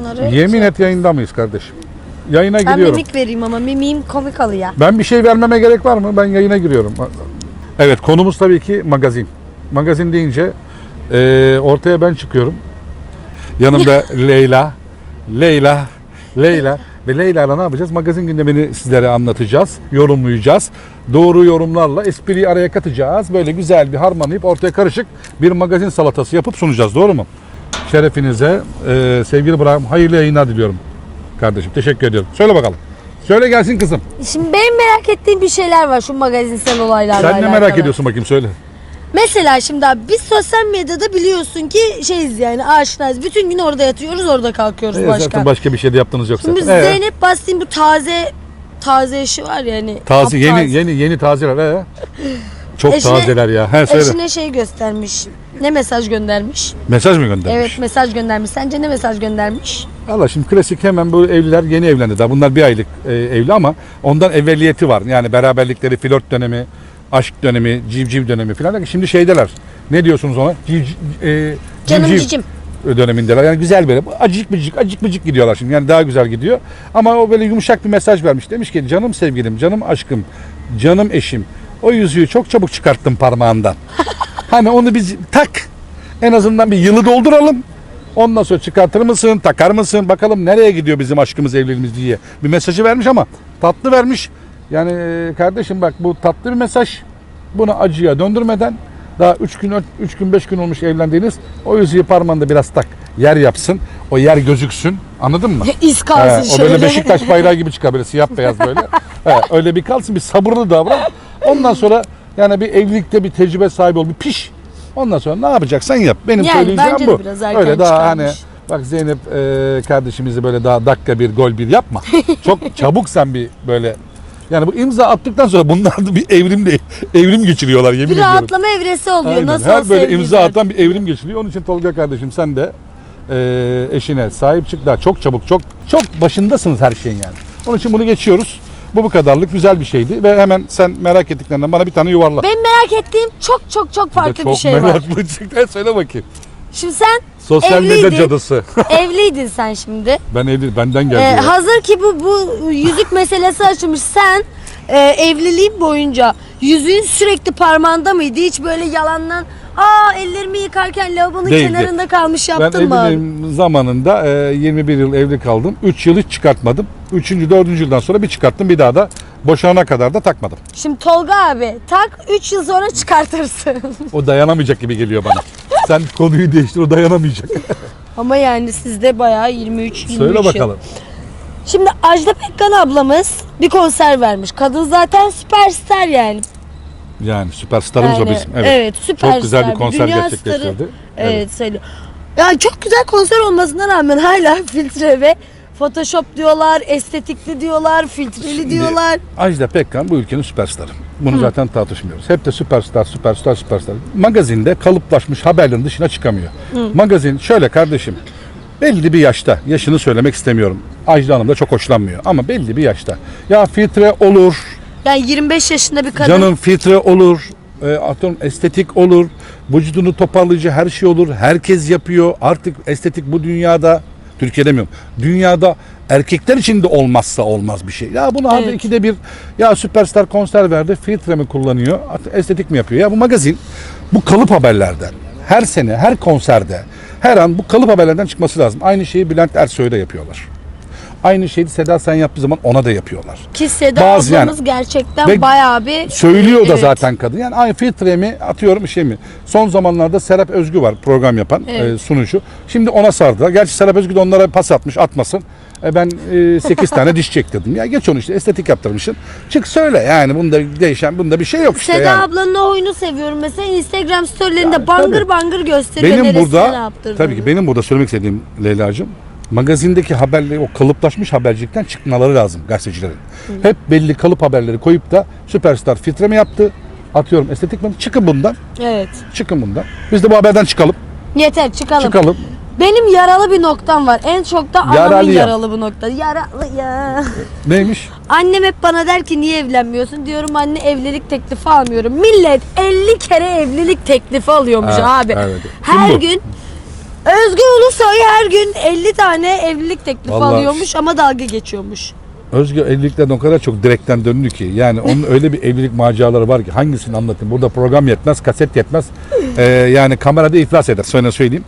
Onları Yemin et yayında mıyız kardeşim? Yayına Ben giriyorum. mimik vereyim ama mimiğim komik alıyor. Ben bir şey vermeme gerek var mı? Ben yayına giriyorum. Evet konumuz tabii ki magazin. Magazin deyince e, ortaya ben çıkıyorum. Yanımda Leyla, Leyla, Leyla ve Leyla'yla ne yapacağız? Magazin gündemini sizlere anlatacağız, yorumlayacağız. Doğru yorumlarla espriyi araya katacağız. Böyle güzel bir harmanlayıp ortaya karışık bir magazin salatası yapıp sunacağız. Doğru mu? Şerefinize e, sevgili İbrahim hayırlı yayınlar diliyorum kardeşim. Teşekkür ediyorum. Söyle bakalım. Söyle gelsin kızım. Şimdi benim merak ettiğim bir şeyler var şu magazinsel olaylarla Sen ne merak alakalı. ediyorsun bakayım söyle. Mesela şimdi abi biz sosyal medyada biliyorsun ki şeyiz yani aşinayız. Bütün gün orada yatıyoruz orada kalkıyoruz Ee, başka. Zaten başka bir şey de yaptığınız yok Şimdi zaten. Ee, Zeynep Bastin bu taze taze işi var ya hani. taze yeni taptaze. yeni yeni tazeler he. Çok Eşine- tazeler ya. He söyle. Eşine şey göstermiş. Ne mesaj göndermiş? Mesaj mı göndermiş? Evet mesaj göndermiş. Sence ne mesaj göndermiş? Valla şimdi klasik hemen bu evliler yeni evlendi daha. Bunlar bir aylık e, evli ama ondan evveliyeti var. Yani beraberlikleri, flört dönemi, aşk dönemi, civciv dönemi falan. Şimdi şeydeler. Ne diyorsunuz ona? Civciv, e, Canım civciv cicim. dönemindeler. Yani güzel böyle acıcık bıcık acık bıcık gidiyorlar şimdi. Yani daha güzel gidiyor. Ama o böyle yumuşak bir mesaj vermiş. Demiş ki canım sevgilim, canım aşkım, canım eşim. O yüzüğü çok çabuk çıkarttım parmağından. hani onu biz tak. En azından bir yılı dolduralım. Ondan sonra çıkartır mısın, takar mısın? Bakalım nereye gidiyor bizim aşkımız, evliliğimiz diye. Bir mesajı vermiş ama tatlı vermiş. Yani e, kardeşim bak bu tatlı bir mesaj. Bunu acıya döndürmeden daha 3 gün 3 gün 5 gün olmuş evlendiğiniz o yüzüğü parmağında biraz tak. Yer yapsın. O yer gözüksün. Anladın mı? İz He, kalsın o şöyle. böyle Beşiktaş bayrağı gibi çıkar böyle siyah beyaz böyle. He, öyle bir kalsın bir sabırlı davran. Ondan sonra yani bir evlilikte bir tecrübe sahibi ol, bir piş. Ondan sonra ne yapacaksan yap. Benim Yani söyleyeceğim bence de bu. biraz erken Öyle daha hani çıkarmış. bak Zeynep e, kardeşimizi böyle daha dakika bir gol bir yapma. Çok çabuk sen bir böyle yani bu imza attıktan sonra bunlar da bir evrim de evrim geçiriyorlar yemin Bir ediyorum. rahatlama evresi oluyor. Aynen. Nasıl Her olsa böyle evliyiz imza zaten. atan bir evrim geçiriyor. Onun için Tolga kardeşim sen de e, eşine sahip çık daha çok çabuk çok çok başındasınız her şeyin yani. Onun için bunu geçiyoruz. Bu bu kadarlık güzel bir şeydi ve hemen sen merak ettiklerinden bana bir tane yuvarla. Benim merak ettiğim çok çok çok Bir farklı çok bir şey var. meraklı çıktı. Söyle bakayım. Şimdi sen Sosyal medya Evliydin. cadısı. evliydin sen şimdi. ben evli, benden geldi. Ee, ya. hazır ki bu bu yüzük meselesi açılmış. Sen e, evliliğin boyunca yüzüğün sürekli parmağında mıydı? Hiç böyle yalandan aa ellerimi yıkarken lavabonun Değildi. kenarında kalmış Ben yaptın mı? abi? evliliğim zamanında e, 21 yıl evli kaldım. 3 yıl hiç çıkartmadım. 3. 4. yıldan sonra bir çıkarttım. Bir daha da boşanana kadar da takmadım. Şimdi Tolga abi tak 3 yıl sonra çıkartırsın. O dayanamayacak gibi geliyor bana. Sen konuyu değiştir o dayanamayacak. Ama yani sizde bayağı 23 23 Söyle yıl. bakalım. Şimdi Ajda Pekkan ablamız bir konser vermiş. Kadın zaten süperstar yani. Yani süperstarımız o Yani, bizim. Evet. süperstar. Çok güzel bir konser dünya gerçekleştirdi. starı. Evet. Evet. Yani çok güzel konser olmasına rağmen hala filtre ve Photoshop diyorlar, estetikli diyorlar, filtreli Şimdi diyorlar. Ajda Pekkan bu ülkenin süperstarı. Bunu zaten tartışmıyoruz. Hep de süperstar, süperstar, süperstar. Magazinde kalıplaşmış haberlerin dışına çıkamıyor. Magazin şöyle kardeşim. Belli bir yaşta, yaşını söylemek istemiyorum. Ajda Hanım da çok hoşlanmıyor ama belli bir yaşta. Ya filtre olur, Yani 25 yaşında bir kadın. Canım filtre olur, e, atıyorum estetik olur, vücudunu toparlayıcı her şey olur. Herkes yapıyor. Artık estetik bu dünyada, Türkiye demiyorum, dünyada erkekler için de olmazsa olmaz bir şey. Ya bunu Evet. ikide bir ya süperstar konser verdi, filtre mi kullanıyor, estetik mi yapıyor? Ya bu magazin bu kalıp haberlerden her sene, her konserde, her an bu kalıp haberlerden çıkması lazım. Aynı şeyi Bülent Ersoy'a da yapıyorlar. Aynı şeyi Seda Sayan yaptığı zaman ona da yapıyorlar. Ki Seda Bazı yani- gerçekten Ve bayağı bir... Söylüyor da Evet. zaten kadın. Yani ay filtre mi atıyorum şey mi? Son zamanlarda Serap Özgü var program yapan Evet. e, sunucu. Şimdi ona sardılar. Gerçi Serap Özgü de onlara pas atmış atmasın. E ben 8 tane diş çektirdim. Ya geç onu işte estetik yaptırmışsın. Çık söyle yani bunda değişen bunda bir şey yok işte Seda yani. ablanın o oyunu seviyorum. Mesela Instagram storylerinde Yani bangır tabii. bangır gösteriyor Benim neresine ne burada yaptırdığını. tabii ki benim burada söylemek istediğim Leyla'cığım magazindeki haberleri o kalıplaşmış habercilikten çıkmaları lazım gazetecilerin. Hep belli kalıp haberleri koyup da süperstar filtre mi yaptı? Atıyorum estetik mi? Çıkın bundan. Evet. Çıkın bundan. Biz de bu haberden çıkalım. Yeter çıkalım. Çıkalım. Benim yaralı bir noktam var. En çok da annemin Yaralı ya. yaralı bu nokta. Yaralı ya. Neymiş? Annem hep bana der ki niye evlenmiyorsun? Diyorum anne evlilik teklifi almıyorum. Millet 50 kere evlilik teklifi alıyormuş Evet, abi. evet. Kim Her bu? gün Özgür Ulusoy her gün 50 tane evlilik teklifi Vallahi- alıyormuş ama dalga geçiyormuş. Özgür evliliklerden o kadar çok direkten döndü ki. Yani onun öyle bir evlilik maceraları var ki hangisini anlatayım. Burada program yetmez, kaset yetmez. Ee, yani kamerada iflas eder. Söyle söyleyeyim.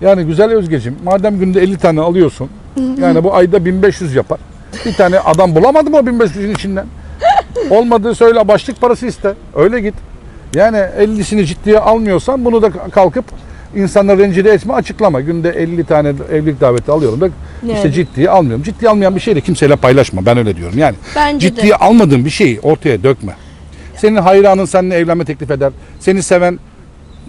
Yani güzel Özgeciğim madem günde 50 tane alıyorsun. yani bu ayda 1500 yapar. Bir tane adam bulamadım o 1500'ün içinden. Olmadığı söyle başlık parası iste. Öyle git. Yani 50'sini ciddiye almıyorsan bunu da kalkıp insanları rencide etme açıklama. Günde 50 tane evlilik daveti alıyorum da işte Evet. ciddiye almıyorum. Ciddiye almayan bir şeyi de kimseyle paylaşma. Ben öyle diyorum. Yani Bence de. ciddiye almadığın bir şeyi ortaya dökme. Senin hayranın seninle evlenme teklif eder. Seni seven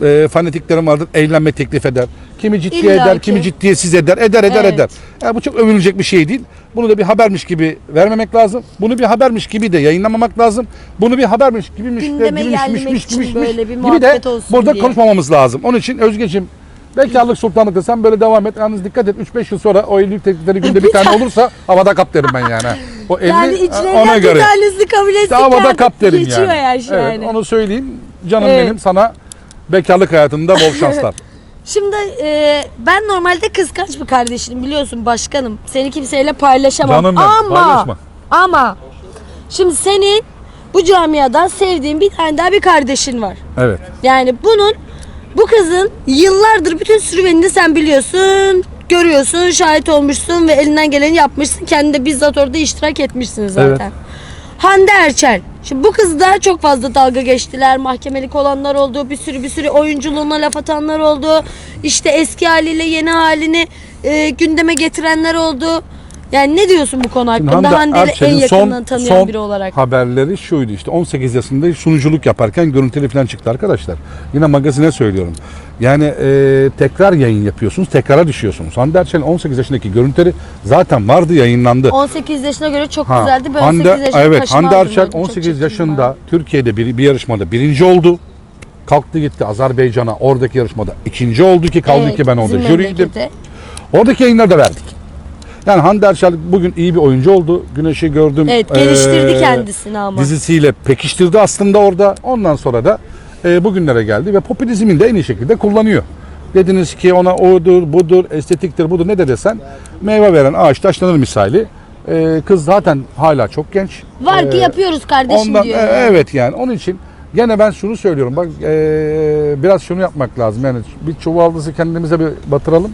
e, fanatiklerin vardır evlenme teklif eder. Kimi ciddiye İlla eder, ki. kimi ciddiyesiz eder, eder eder Evet. eder. Yani bu çok övünülecek bir şey değil. Bunu da bir habermiş gibi vermemek lazım. Bunu bir habermiş gibi de yayınlamamak lazım. Bunu bir habermiş gibiymiş de Gündeme gibiymiş, gelmek miş, için miş, böyle bir gibi de muhabbet olsun burada diye. konuşmamamız lazım. Onun için Özgeciğim bekarlık sultanlıkta sen böyle devam et. Yalnız dikkat et 3-5 yıl sonra o evlilik teklifleri günde bir tane olursa havada kap derim ben yani. O 50 Yani ona içlerinden bir göre. tanesi kabul etse Havada kap derim geçiyor yani. yaş evet, yani. onu söyleyeyim. Canım Evet. benim sana bekarlık hayatında bol şanslar. Şimdi e, ben normalde kıskanç bir kardeşim biliyorsun başkanım. Seni kimseyle paylaşamam. Canım benim, ama, paylaşma. Ama şimdi senin bu camiadan sevdiğin bir tane daha bir kardeşin var. Evet. Yani bunun bu kızın yıllardır bütün sürüvenini sen biliyorsun, görüyorsun, şahit olmuşsun ve elinden geleni yapmışsın. Kendi de bizzat orada iştirak etmişsin zaten. Evet. Hande Erçel. Şimdi bu kız da çok fazla dalga geçtiler. Mahkemelik olanlar oldu. Bir sürü bir sürü oyunculuğuna laf atanlar oldu. İşte eski haliyle yeni halini e, gündeme getirenler oldu. Yani ne diyorsun bu konu Şimdi hakkında? Hande Hande'yi en yakından tanıyan son biri olarak. haberleri şuydu işte 18 yaşında sunuculuk yaparken görüntülü falan çıktı arkadaşlar. Yine magazine söylüyorum. Yani e, tekrar yayın yapıyorsunuz, tekrara düşüyorsunuz. Hande Erçel'in 18 yaşındaki görüntüleri zaten vardı, yayınlandı. 18 yaşına göre çok Ha, güzeldi. Ben Hande, 18 yaşında evet, Hande Erçel gördüm. Çok 18 çirkin yaşında var. Türkiye'de bir, bir yarışmada birinci oldu. Kalktı gitti Azerbaycan'a oradaki yarışmada ikinci oldu ki kaldı Evet, ki ben orada jüriydim. Oradaki yayınları da verdik. Yani Hande Erçel bugün iyi bir oyuncu oldu. Güneş'i gördüm. Evet geliştirdi Ee, kendisini ama. Dizisiyle pekiştirdi aslında orada. Ondan sonra da e, bugünlere geldi ve popülizmini de en iyi şekilde kullanıyor. Dediniz ki ona odur, budur, estetiktir, budur ne de desen meyve veren ağaç taşlanır misali. E, kız zaten hala çok genç. Var ki E, yapıyoruz kardeşim Ondan, diyor. e, evet yani onun için gene ben şunu söylüyorum. Bak e, biraz şunu yapmak lazım. Yani bir çuvaldızı kendimize bir batıralım.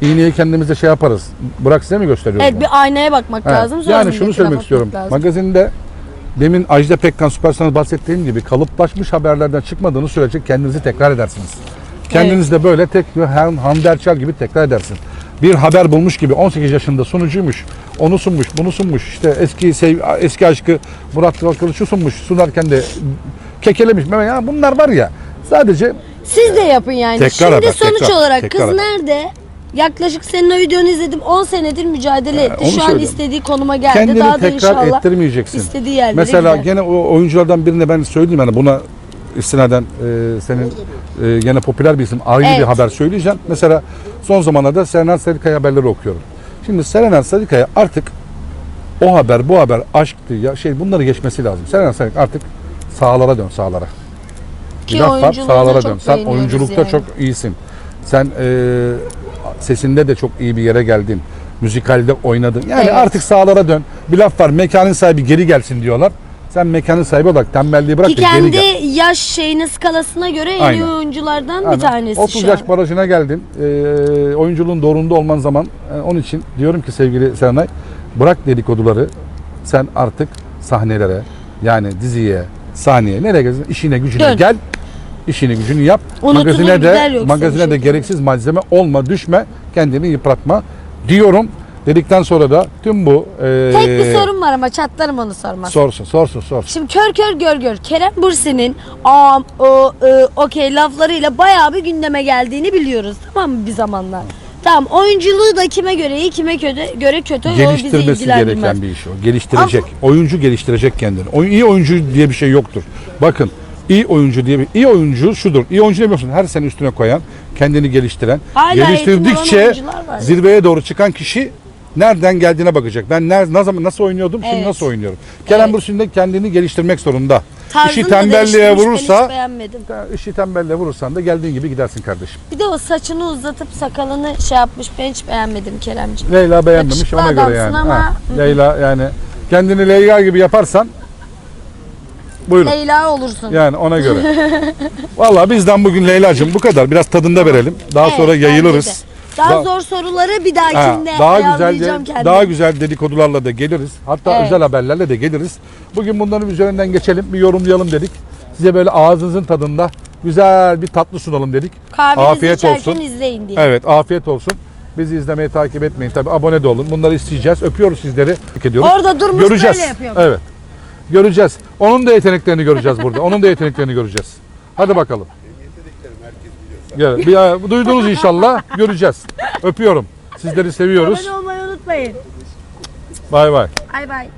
İğneyi kendimize şey yaparız. Bırak size mi gösteriyorum? Evet bir aynaya bakmak Evet. lazım. sonra Yani şunu söylemek istiyorum. lazım. Magazinde demin Ajda Pekkan Süpersan'da bahsettiğim gibi kalıplaşmış haberlerden çıkmadığını sürece kendinizi tekrar edersiniz. Kendiniz de böyle tek Han- Hande Erçel gibi tekrar edersin. Bir haber bulmuş gibi 18 yaşında sunucuymuş. Onu sunmuş, bunu sunmuş. İşte eski sev, eski aşkı Murat Kılıç'ı sunmuş. Sunarken de kekelemiş. Ya bunlar var ya sadece Siz de yapın yani. Tekrar Şimdi haber, sonuç tekrar, olarak tekrar kız haber. nerede? Yaklaşık senin o videonu izledim. 10 senedir mücadele etti. onu Şu an istediği konuma geldi. kendini Daha da tekrar inşallah ettirmeyeceksin. istediği yerlere Mesela gider. gene o oyunculardan birine ben söyleyeyim yani buna istinaden e, senin e, gene popüler bir isim bir Evet. haber söyleyeceğim. Mesela son zamanlarda Serenay Sarıkaya haberleri okuyorum. Şimdi Serenay Sarıkaya artık o haber bu haber aşktı ya şey bunları geçmesi lazım. Serenay Sarıkaya artık sahalara dön sahalara. Ki Bir laf var oyunculuğunu sahalara çok dön. Sen beğeniyoruz oyunculukta yani. çok iyisin. Sen e, sesinde de çok iyi bir yere geldin. Müzikalde oynadın. Yani Evet. artık sahalara dön. Bir laf var mekanın sahibi geri gelsin diyorlar. Sen mekanın sahibi olarak tembelliği bırak Ki da geri kendi gel. yaş şeyine skalasına göre en iyi Aynen. oyunculardan bir tanesi 30 şu yaş an. barajına geldin. E, oyunculuğun doğrunda olman zaman. e, onun için diyorum ki sevgili Serenay bırak dedikoduları. Sen artık sahnelere yani diziye, sahneye nereye gelirsin işine gücüne Dön. gel. İşini gücünü yap. Unutulur magazine de magazine de şekilde. gereksiz malzeme olma, düşme, kendini yıpratma diyorum. Dedikten sonra da tüm bu e, Tek bir sorum var ama çatlarım onu sormaz. sorsun, sorsun, sorsun. Şimdi kör kör gör gör Kerem Bursi'nin am o e, okey laflarıyla bayağı bir gündeme geldiğini biliyoruz tamam mı bir zamanlar. Tamam oyunculuğu da kime göre iyi kime kötü, göre kötü o bizi Geliştirmesi ilgilendirmez. gereken bir iş o. Geliştirecek. Oyuncu geliştirecek kendini. Oy, iyi oyuncu diye bir şey yoktur. Bakın iyi oyuncu diye bir iyi oyuncu şudur. İyi oyuncu ne biliyorsun? Her sene üstüne koyan, kendini geliştiren, Hala eğitim geliştirdikçe alan oyuncular var. zirveye doğru çıkan kişi nereden geldiğine bakacak. Ben ner, ne zaman nasıl oynuyordum, şimdi Evet. nasıl oynuyorum. Kerem Evet. Bürsin de kendini geliştirmek zorunda. Tarzını işi da tembelliğe değiştirmiş, ben vurursa beğenmedim. işi tembelliğe vurursan da geldiğin gibi gidersin kardeşim. Bir de o saçını uzatıp sakalını şey yapmış. Ben hiç beğenmedim Keremciğim. Leyla beğenmemiş Yakışıklı ona göre adamsın yani. ama- Ha, Leyla yani kendini Leyla gibi yaparsan buyurun. Leyla olursun. Yani ona göre. Vallahi bizden bugün Leyla'cığım bu kadar. Biraz tadında verelim. Daha Evet, sonra bence yayılırız. de. Daha Da- zor soruları bir Ha, dahakinde daha güzel ayarlayacağım de, daha güzel dedikodularla da geliriz. Hatta Evet. özel haberlerle de geliriz. Bugün bunların üzerinden geçelim, bir yorumlayalım dedik. Size böyle ağzınızın tadında güzel bir tatlı sunalım dedik. Kahvenizi Afiyet içerken olsun. izleyin diye. Evet, afiyet olsun. Bizi izlemeyi takip etmeyin. Tabii abone de olun. Bunları isteyeceğiz. Öpüyoruz sizleri. Ediyoruz. Orada durmuş Göreceğiz. böyle yapıyor. Evet. Göreceğiz. Onun da yeteneklerini göreceğiz burada. Onun da yeteneklerini göreceğiz. Hadi bakalım. Gel, bir, duydunuz inşallah. Göreceğiz. Öpüyorum. Sizleri seviyoruz. Abone olmayı unutmayın. Bay bay. Bay bay.